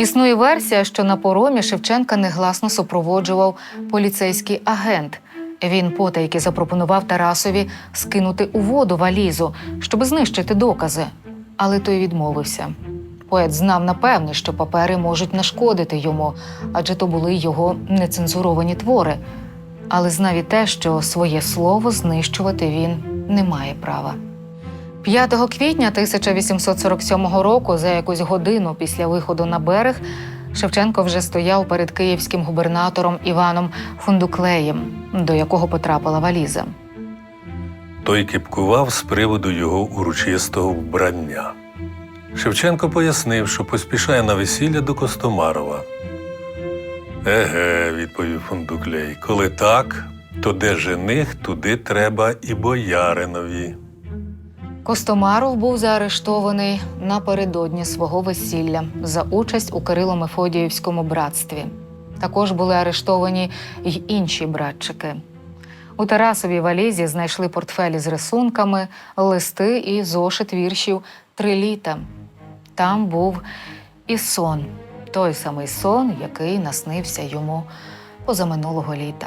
Існує версія, що на поромі Шевченка негласно супроводжував поліцейський агент. Він потайки запропонував Тарасові скинути у воду валізу, щоб знищити докази, але той відмовився. Поет знав напевне, що папери можуть нашкодити йому, адже то були його нецензуровані твори. Але знав і те, що своє слово знищувати він не має права. 5 квітня 1847 року, за якусь годину після виходу на берег, Шевченко вже стояв перед київським губернатором Іваном Фундуклеєм, до якого потрапила валіза. Той кипкував з приводу його урочистого вбрання. Шевченко пояснив, що поспішає на весілля до Костомарова. Еге, відповів Фундуклей, коли так, то де жених, туди треба і бояринові. Костомаров був заарештований напередодні свого весілля за участь у Кирило-Мефодіївському братстві. Також були арештовані й інші братчики. У Тарасовій валізі знайшли портфелі з рисунками, листи і зошит віршів три літа. Там був і сон, той самий сон, який наснився йому позаминулого літа.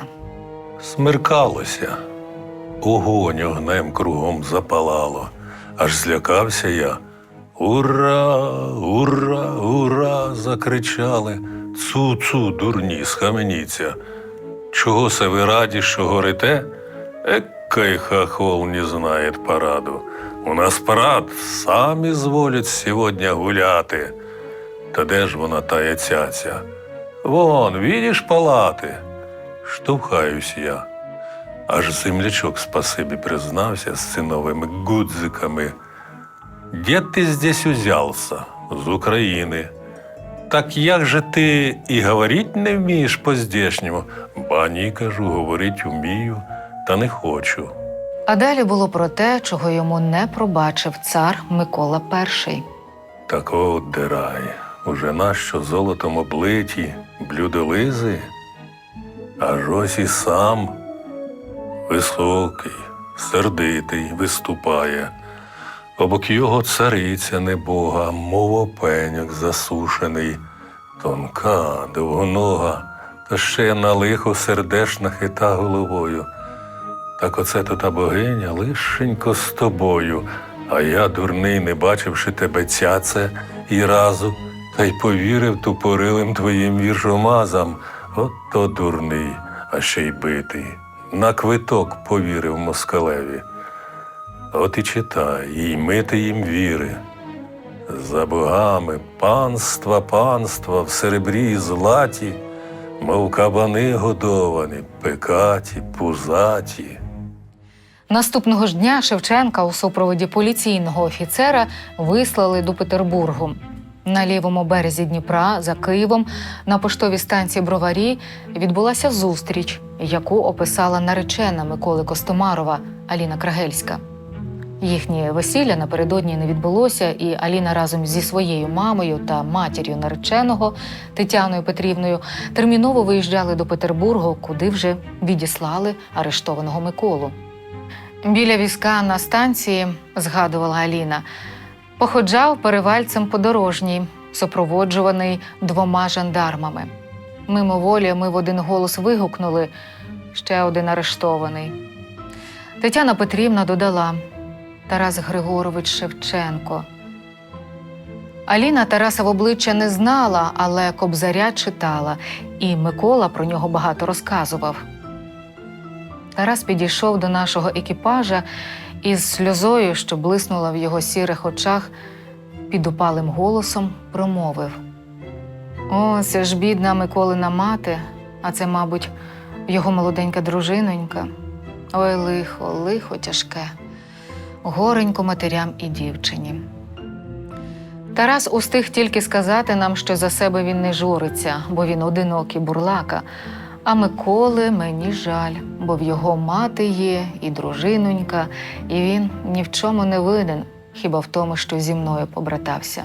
Смеркалося. Огонь огнем кругом запалало. Аж злякався я. Ура, ура, ура! закричали. Цу-цу, дурні, схаменіться. Чого се ви раді, що горите? Эккай хохол не знает параду. У нас парад, самі зволять сьогодні гуляти. Та де ж вона тая цяця? Вон, видиш палати? Штовхаюсь я. Аж землячок спасибі признався з циновими гудзиками. Де ти здесь узявся? З України. Так як же ти і говорить не вмієш по-здешньому? Ба ні, кажу, говорить вмію, та не хочу. А далі було про те, чого йому не пробачив цар Микола І. Так от дирай, уже нащо золотом облиті блюдолизи, аж ось і сам високий, сердитий виступає. Обок його цариця небога, мов опеньок засушений, тонка, довгонога, та ще на лихо сердешна хита головою. Так оце то та богиня лишенько з тобою, а я, дурний, не бачивши тебе цяце і разу, та й повірив тупорилим твоїм віршомазам. От то дурний, а ще й битий. На квиток повірив москалеві. От і читай, і мити їм віри. За богами панства, панства в серебрі і златі, мов кабани годовані, пекаті, пузаті. Наступного ж дня Шевченка у супроводі поліційного офіцера вислали до Петербургу. На лівому березі Дніпра за Києвом на поштовій станції Броварі відбулася зустріч, яку описала наречена Миколи Костомарова Аліна Крагельська. Їхнє весілля напередодні не відбулося, і Аліна разом зі своєю мамою та матір'ю нареченого Тетяною Петрівною терміново виїжджали до Петербургу, куди вже відіслали арештованого Миколу. Біля візка на станції, згадувала Аліна, походжав перевальцем подорожній, супроводжуваний двома жандармами. Мимоволі ми в один голос вигукнули ще один арештований. Тетяна Петрівна додала Тарас Григорович Шевченко. Аліна Тараса в обличчя не знала, але кобзаря читала, і Микола про нього багато розказував. Тарас підійшов до нашого екіпажа і з сльозою, що блиснула в його сірих очах, підупалим голосом промовив: О, ж бідна Миколина мати, а це, мабуть, його молоденька дружинонька. Ой, лихо, лихо тяжке, горенько матерям і дівчині. Тарас устиг тільки сказати нам, що за себе він не журиться, бо він одинокий бурлака. А Миколи мені жаль, бо в його мати є і дружинонька, і він ні в чому не винен, хіба в тому, що зі мною побратався.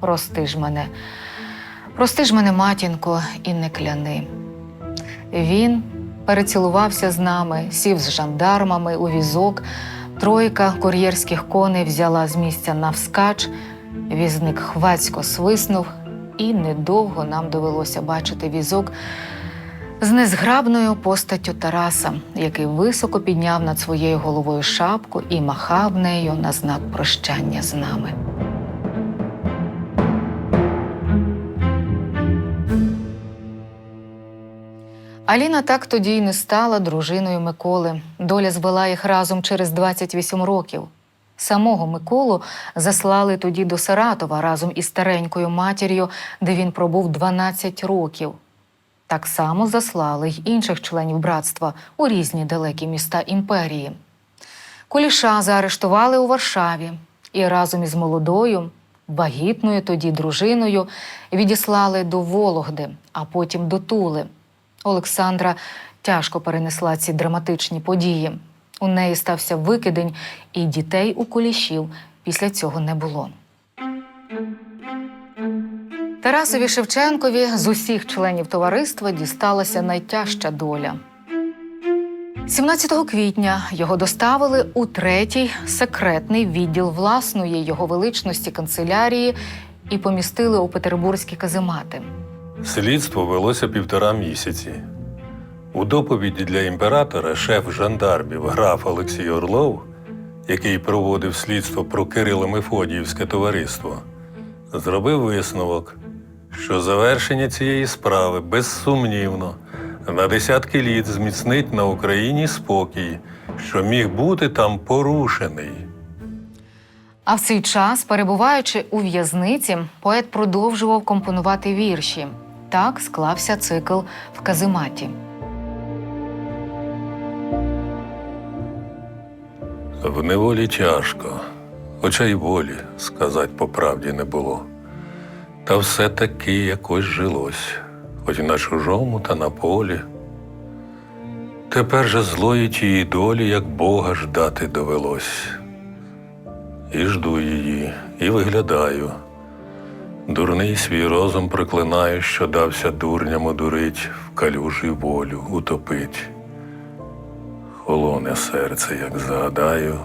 Прости ж мене, прости ж мене, матінко, і не кляни. Він перецілувався з нами, сів з жандармами у візок. Тройка кур'єрських коней взяла з місця навскач, Візник хвацько свиснув, і недовго нам довелося бачити візок з незграбною постаттю Тараса, який високо підняв над своєю головою шапку і махав нею на знак прощання з нами. Аліна так тоді й не стала дружиною Миколи. Доля звела їх разом через 28 років. Самого Миколу заслали тоді до Саратова разом із старенькою матір'ю, де він пробув 12 років. Так само заслали й інших членів братства у різні далекі міста імперії. Куліша заарештували у Варшаві і разом із молодою, вагітною тоді дружиною відіслали до Вологди, а потім до Тули. Олександра тяжко перенесла ці драматичні події. У неї стався викидень, і дітей у кулішів після цього не було. Тарасові Шевченкові з усіх членів товариства дісталася найтяжча доля. 17 квітня його доставили у третій секретний відділ власної його величності канцелярії і помістили у петербурзькі каземати. Слідство велося півтора місяці. У доповіді для імператора шеф жандармів граф Олексій Орлов, який проводив слідство про Кирило Мефодіївське товариство, зробив висновок, що завершення цієї справи безсумнівно на десятки літ зміцнить на Україні спокій, що міг бути там порушений. А в цей час, перебуваючи у в'язниці, поет продовжував компонувати вірші. Так склався цикл в казематі. В неволі тяжко, хоча й волі сказать по правді не було. Та все таки якось жилось, хоч на чужому та на полі. Тепер же злої тієї долі, як Бога ждати довелось. І жду її, і виглядаю. Дурний свій розум проклинаю, що дався дурням одурить, в калюжі волю утопить. Холоне серце, як згадаю,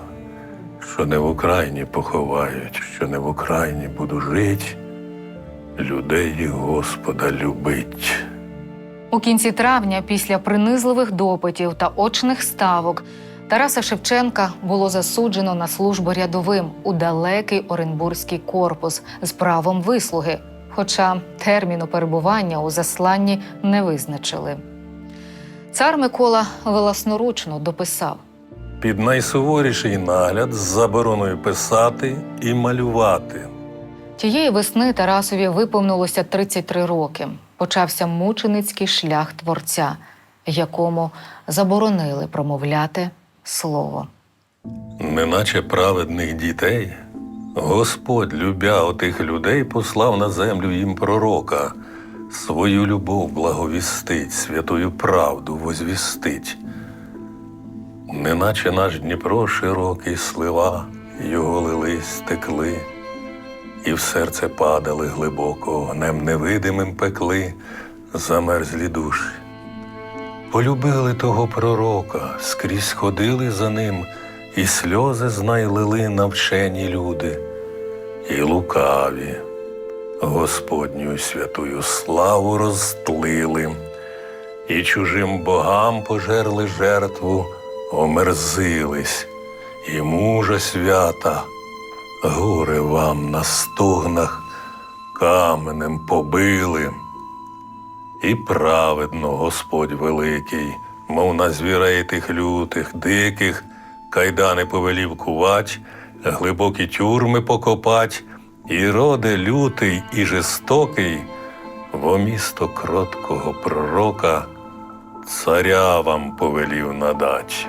що не в Україні поховають, що не в Україні буду жить, людей Господа любить. У кінці травня, після принизливих допитів та очних ставок, Тараса Шевченка було засуджено на службу рядовим у далекий Оренбурзький корпус з правом вислуги, хоча терміну перебування у засланні не визначили. Цар Микола власноручно дописав. Під найсуворіший нагляд з забороною писати і малювати. Тієї весни Тарасові виповнилося 33 роки. Почався мученицький шлях творця, якому заборонили промовляти слово. Неначе праведних дітей, Господь, любя отих людей, послав на землю їм пророка, свою любов благовістить, святою правду возвістить. Неначе наш Дніпро широкий слива, його лились, текли, і в серце падали глибоко, огнем невидимим пекли замерзлі душі. Полюбили того пророка, скрізь ходили за ним, і сльози знай лили навчені люди, і лукаві Господню святую славу розтлили, і чужим богам пожерли жертву, омерзились, і мужа свята, горе вам на стогнах каменем побили. І праведно Господь великий, мов на звірей тих лютих, диких, кайдани повелів кувать, глибокі тюрми покопать, і роде лютий і жестокий, во місто кроткого пророка, царя вам повелів надать.